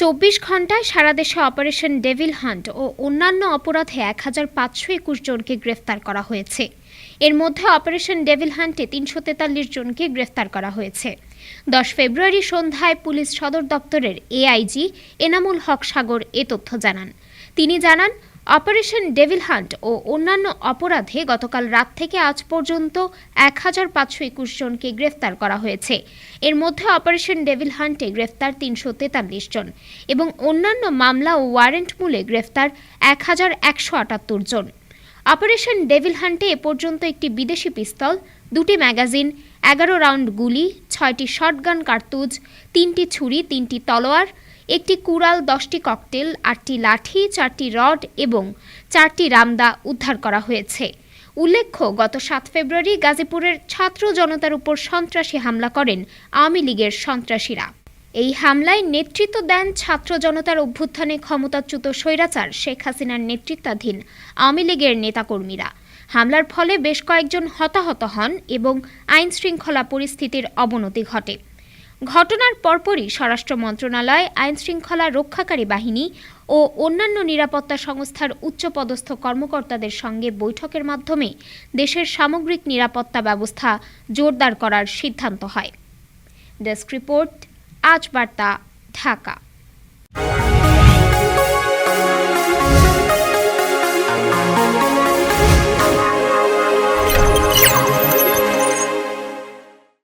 চব্বিশ ঘন্টায় সারা দেশে অপারেশন ডেভিল হান্ট ও অন্যান্য অপরাধে এক হাজার পাঁচশো একুশ জনকে গ্রেফতার করা হয়েছে। এর মধ্যে অপারেশন ডেভিল হান্টে তিনশো তেতাল্লিশ জনকে গ্রেফতার করা হয়েছে। দশ ফেব্রুয়ারি সন্ধ্যায় পুলিশ সদর দপ্তরের এআইজি এনামুল হক সাগর এ তথ্য জানান। তিনি জানান অপারেশন ডেভিল হান্ট ও অন্যান্য অপরাধে গতকাল রাত থেকে আজ পর্যন্ত এক হাজার পাঁচশো একুশ জনকে গ্রেফতার করা হয়েছে। এর মধ্যে অপারেশন ডেভিল হান্টে গ্রেফতার তিনশো তেতাল্লিশ জন এবং অন্যান্য মামলা ও ওয়ারেন্ট মূলে গ্রেফতার এক হাজার একশো আটাত্তর জন। অপারেশন ডেভিল হান্টে এ পর্যন্ত একটি বিদেশি পিস্তল, দুটি ম্যাগাজিন, এগারো রাউন্ড গুলি, ছয়টি শটগান কার্তুজ, তিনটি ছুরি, তিনটি তলোয়ার একটি কুড়াল, দশটি ককটেল, আটটি লাঠি, চারটি রড এবং চারটি রামদা উদ্ধার করা হয়েছে। উল্লেখ্য, গত সাত ফেব্রুয়ারি গাজীপুরের ছাত্র জনতার উপর সন্ত্রাসী হামলা করেন আওয়ামী লীগের সন্ত্রাসীরা। এই হামলায় নেতৃত্ব দেন ছাত্র জনতার অভ্যুত্থানে ক্ষমতাচ্যুত স্বৈরাচার শেখ হাসিনার নেতৃত্বাধীন আওয়ামী লীগের নেতাকর্মীরা। হামলার ফলে বেশ কয়েকজন হতাহত হন এবং আইনশৃঙ্খলা পরিস্থিতির অবনতি ঘটে। ঘটনার পরপরই স্বরাষ্ট্র মন্ত্রণালয়, আইন শৃঙ্খলা রক্ষাকারী বাহিনী ও অন্যান্য নিরাপত্তা সংস্থার উচ্চপদস্থ কর্মকর্তাদের সঙ্গে বৈঠকের মাধ্যমে দেশের সামগ্রিক নিরাপত্তা ব্যবস্থা জোরদার করার সিদ্ধান্ত হয়। ডেস্ক রিপোর্ট, আজ বার্তা, ঢাকা।